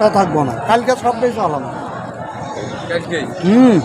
একটা থাকব না। কালকে সব বেশি হলাম হুম।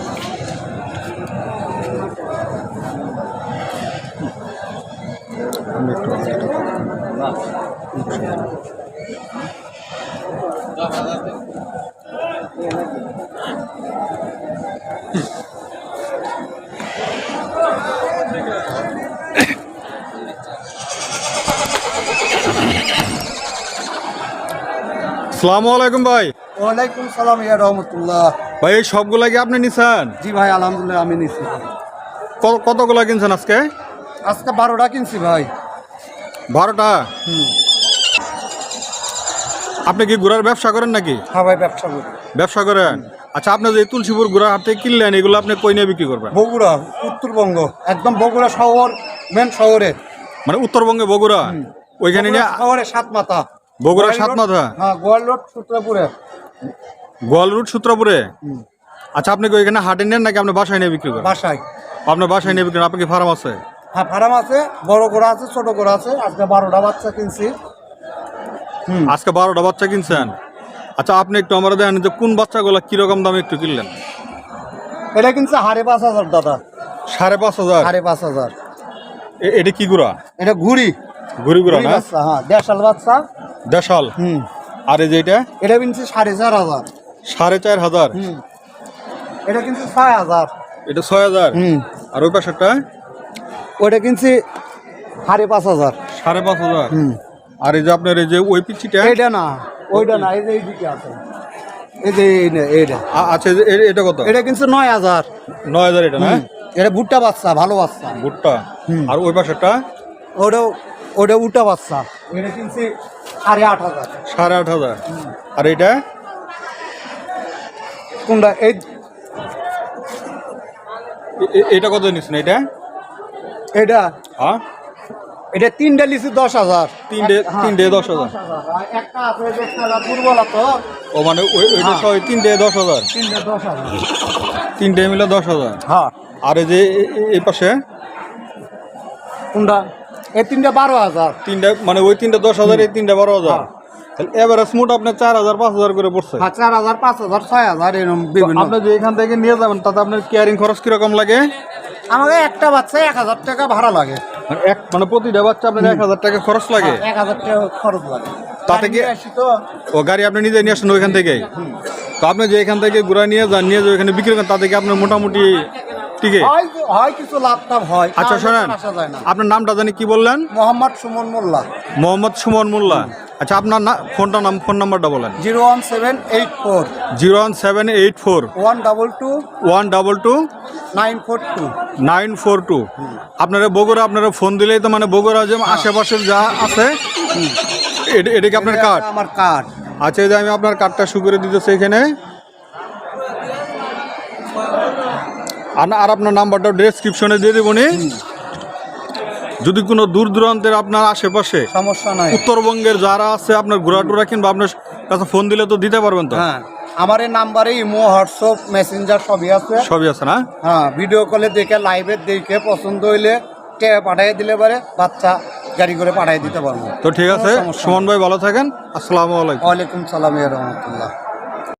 সালামু আলাইকুম ভাই। ওয়ালাইকুম সালাম ইয়া রহমতুল্লাহ। ভাই এই সবগুলা কি আপনি নিছেন? জি ভাই আলহামদুলিল্লাহ আমি নিছি। কতগুলা কিনছেন আজকে? আজকে বারোটা কিনছি ভাই। বারোটা? আপনি কি গুড়ার ব্যবসা করেন নাকি? হ্যাঁ ভাই ব্যবসা করি। ব্যবসা করেন? আচ্ছা আপনি যে তুলসীপুর হাট থেকে কিনলেন এগুলো আপনি কই নিয়ে বিক্রি করবেন? বগুড়া উত্তরবঙ্গ একদম বগুড়া শহর মেন শহরে। মানে উত্তরবঙ্গে বগুড়া? ওইখানে নিয়ে শহরে সাত মাথা বগুড়া সাত মাথা হ্যাঁ। গোয়াল রোড সূত্রপুরে। গোয়াল রুট সূত্রপুরে। আচ্ছা আপনি কি ওইখানে হাটে নেন নাকি আপনি বাসায় নিয়ে বিক্রি করেন? বাসায়। আপনার বাসায় নিয়ে বিক্রি করেন। আপনার কি ফার্ম আছে? হ্যাঁ ফার্ম আছে বড় গোড়া আছে ছোট গোড়া আছে। আজকে বারোটা বাচ্চা কিনছি। হুম। আজকে বারোটা বাচ্চা কিনছেন? আচ্ছা আপনি একটু আমার দেন যে কোন বাচ্চাগুলো কীরকম দামে একটু কিনলেন? এটা কিনছে হাড়ে পাঁচ হাজার দাদা। সাড়ে পাঁচ হাজার? হাড়ে পাঁচ হাজার। এটা কি গুড়া? এটা ঘুড়ি। ঘুরি ঘুড়ি না হ্যাঁ দেড়শাল বাচ্চা। দেশাল? হুম। আর এই যে এটা? এটা কিনছি সাড়ে চার হাজার। সাড়ে চার হাজার? হুম। এটা কিনছি ছয় হাজার। এটা ছয় হাজার? হুম। আর ওই পাশেরটা? ওটা কিনছি সাড়ে পাঁচ হাজার। সাড়ে পাঁচ হাজার? হুম। আর এই যে আপনার এই যে ওই পিচিটা? এইটা না ওইটা না এই যে এইদিকে আছে। এই যে এই এইটা। আচ্ছা এটা কত? এটা কিনছে নয় হাজার। নয় হাজার এটা না? এটা ভুট্টা বাচ্চা ভালো বাচ্চা। ভুট্টা। আর ওই পাশেরটা? ওটা ওটা উল্টা বাচ্চা। এটা কিনছি সাড়ে আট হাজার। সাড়ে আট হাজার। আর এটা? কোনটা? এই এটা কত নিচ্ছেন এটা? এটা? হ্যাঁ। এটা তিনটা লিচু দশ হাজার। তিনটে হ্যাঁ, তিনটে দশ হাজার। ও মানে ওই ওইটা হ্যাঁ। সহ তিনটে দশ হাজার। তিনটা দশ হাজার। তিনটে মিলে দশ হাজার। হ্যাঁ। আর এই যে এই পাশে? কোনটা? এই তিনটা বারো হাজার। তিনটা মানে ওই তিনটা দশ হাজার এই তিনটা বারো হাজার। তাহলে এভারেজ মোট আপনার চার হাজার পাঁচ হাজার করে পড়ছে। হ্যাঁ চার হাজার পাঁচ হাজার ছয় হাজার এরকম বিভিন্ন। আপনি যে এখান থেকে নিয়ে যাবেন তাতে আপনার কেয়ারিং খরচ কীরকম লাগে? আমাকে একটা বাচ্চা এক হাজার টাকা ভাড়া লাগে। মানে এক মানে প্রতিটা বাচ্চা আপনার এক হাজার টাকা খরচ লাগে? হ্যাঁ, এক হাজার টাকা খরচ লাগে। তাতে কি- ও গাড়ি আপনি নিজে নিয়ে আসেন ওইখান থেকে? তো আপনি যে এখান থেকে ঘুরা নিয়ে যান নিয়ে যে ওইখানে বিক্রি করেন তাতে কি আপনার মোটামুটি টিকে? হয় হয় কিছু লাভ টাভ হয় আচ্ছা শোনেন আসা যায় না। আপনার নামটা জানি কি বললেন? মোহাম্মদ সুমন মোল্লা। মোহাম্মদ সুমন মোল্লা। আচ্ছা আপনার না ফোনটা নাম ফোন নাম্বারটা বলেন। Zero one seven eight four. Zero one seven eight four. One double two one double two nine four two. Nine four two. আপনারা বগুড়া আপনারা ফোন দিলেই তো মানে বগুড়া যে আশেপাশের যা আছে এটা- কি আপনার কার্ড? আমার কার্ড। আচ্ছা এই যে আমি আপনার কার্ডটা শু করে দিতেছি এখানে। আর আর আপনার নাম্বারটা ডেসক্রিপশনে দিয়ে দেবনি যদি কোনো দূর দূরান্তের আপনার আশেপাশে সমস্যা নাই। উত্তরবঙ্গের যারা আছে আপনার ঘোরা টোরা কিংবা আপনার কাছে ফোন দিলে তো দিতে পারবেন তো? হ্যাঁ আমার এই নাম্বারে ইমো হোয়াটসঅ্যাপ মেসেঞ্জার সবই আছে। সবই আছে না? হ্যাঁ ভিডিও কলে দেখে লাইভে দেখে পছন্দ হইলে কে পাঠিয়ে দিলে পারে বাচ্চা গাড়ি করে পাঠিয়ে দিতে পারব। তো ঠিক আছে সুমন ভাই ভালো থাকেন আসসালামু আলাইকুম। ওয়ালাইকুম সালাম রহমতুল্লাহ।